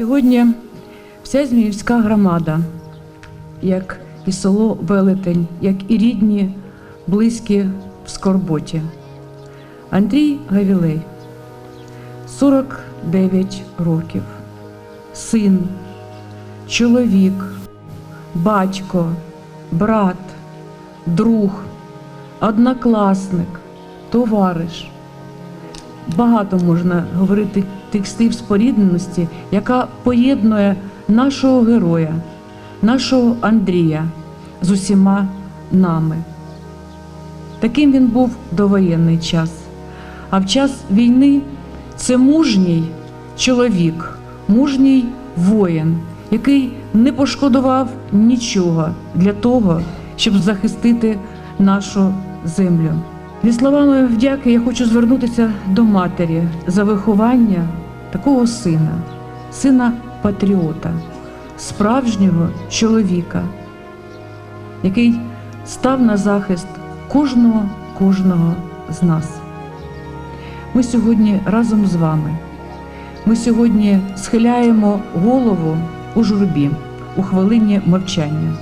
Сьогодні вся Зміївська громада, як і село Велетень, як і рідні, близькі в скорботі. Андрій Гавілей, 49 років, син, чоловік, батько, брат, друг, однокласник, товариш. Багато можна говорити тих слів спорідненості, яка поєднує нашого героя, нашого Андрія з усіма нами. Таким він був довоєнний час. А в час війни це мужній чоловік, мужній воїн, який не пошкодував нічого для того, щоб захистити нашу землю. Зі словами вдяки я хочу звернутися до матері за виховання такого сина, сина патріота, справжнього чоловіка, який став на захист кожного, кожного з нас. Ми сьогодні разом з вами. Ми сьогодні схиляємо голову у журбі у хвилині мовчання.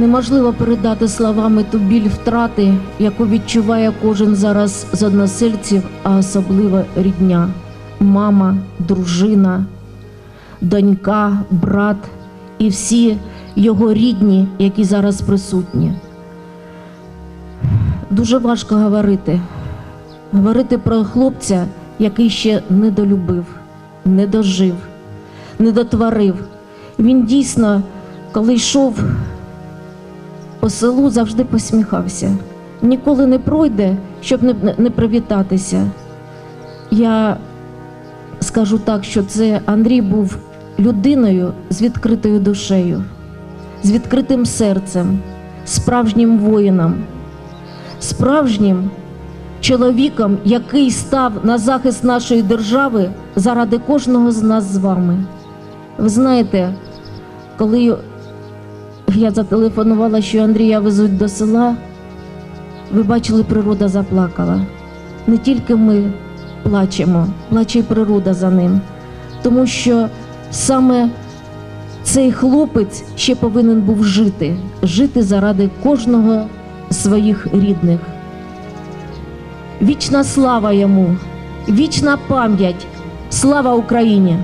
Неможливо передати словами ту біль втрати, яку відчуває кожен зараз з односельців, а особливо рідня, мама, дружина, донька, брат і всі його рідні, які зараз присутні. Дуже важко говорити. Говорити про хлопця, який ще не долюбив, не дожив, не дотворив. Він дійсно, коли йшов по селу завжди посміхався. Ніколи не пройде, щоб не, не привітатися. Я скажу так, що це Андрій був людиною з відкритою душею, з відкритим серцем, справжнім воїном, справжнім чоловіком, який став на захист нашої держави заради кожного з нас з вами. Ви знаєте, коли я зателефонувала, що Андрія везуть до села. Ви бачили, природа заплакала. Не тільки ми плачемо, плаче й природа за ним. Тому що саме цей хлопець ще повинен був жити, жити заради кожного своїх рідних. Вічна слава йому, вічна пам'ять, слава Україні!